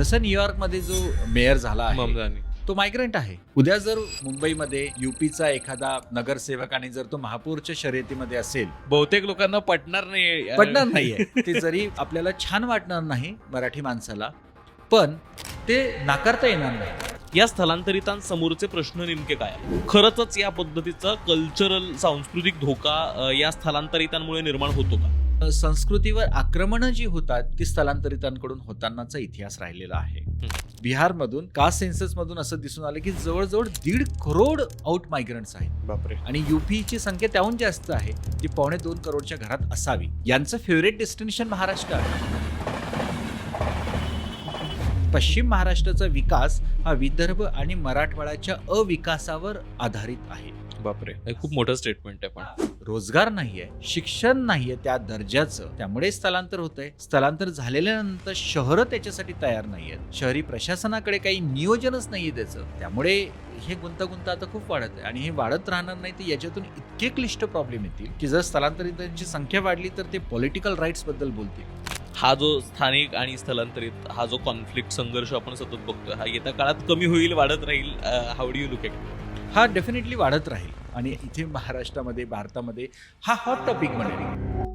जसं न्यूयॉर्कमध्ये जो मेयर झाला आहे तो मायग्रंट आहे. उद्या जर मुंबईमध्ये युपीचा एखादा नगरसेवक आणि जर तो महापौरच्या शर्यतीमध्ये असेल बहुतेक लोकांना पटणार नाही पडणार नाहीये. ते जरी आपल्याला छान वाटणार नाही मराठी माणसाला पण ते नाकारता येणार नाही. या स्थलांतरितांसमोरचे प्रश्न नेमके काय? खरंच या पद्धतीचा कल्चरल सांस्कृतिक धोका या स्थलांतरितांमुळे निर्माण होतो का? संस्कृतीवर आक्रमणं जी होतात ती स्थलांतरितांकडून होतानाचा इतिहास राहिलेला आहे. बिहारमधून कास्ट सेन्सस मधून असं दिसून आलं की जवळजवळ दीड करोड आउट मायग्रंट्स आहेत. बापरे. आणि युपीची संख्या त्याहून जास्त आहे जी पावणे दोन करोडच्या घरात असावी. यांचं फेवरेट डेस्टिनेशन महाराष्ट्र आहे. पश्चिम महाराष्ट्राचा विकास हा विदर्भ आणि मराठवाड्याच्या अविकासावर आधारित आहे. बापरे. हे खूप मोठं स्टेटमेंट आहे पण. रोजगार नाहीये शिक्षण नाहीये त्या दर्जाचं. त्यामुळे स्थलांतर होतंय. स्थलांतर झालेल्यानंतर शहरं त्याच्यासाठी तयार नाहीयेत. शहरी प्रशासनाकडे काही नियोजनच नाहीये त्याचं. त्यामुळे हे गुंतागुंत आता खूप वाढत आहे. आणि हे वाढत राहणार नाही तर याच्यातून इतके क्लिष्ट प्रॉब्लेम येतील की जर स्थलांतरितांची संख्या वाढली तर ते पॉलिटिकल राईट्सबद्दल बोलतील. हा जो स्थानिक आणि स्थलांतरित हा जो कॉन्फ्लिक्ट संघर्ष आपण सतत बघतोय हा येत्या काळात कमी होईल वाढत राहील how do you look at हा डेफिनेटली वाढत राहील. आणि इथे महाराष्ट्रामध्ये भारतामध्ये हा हॉट टॉपिक बनेल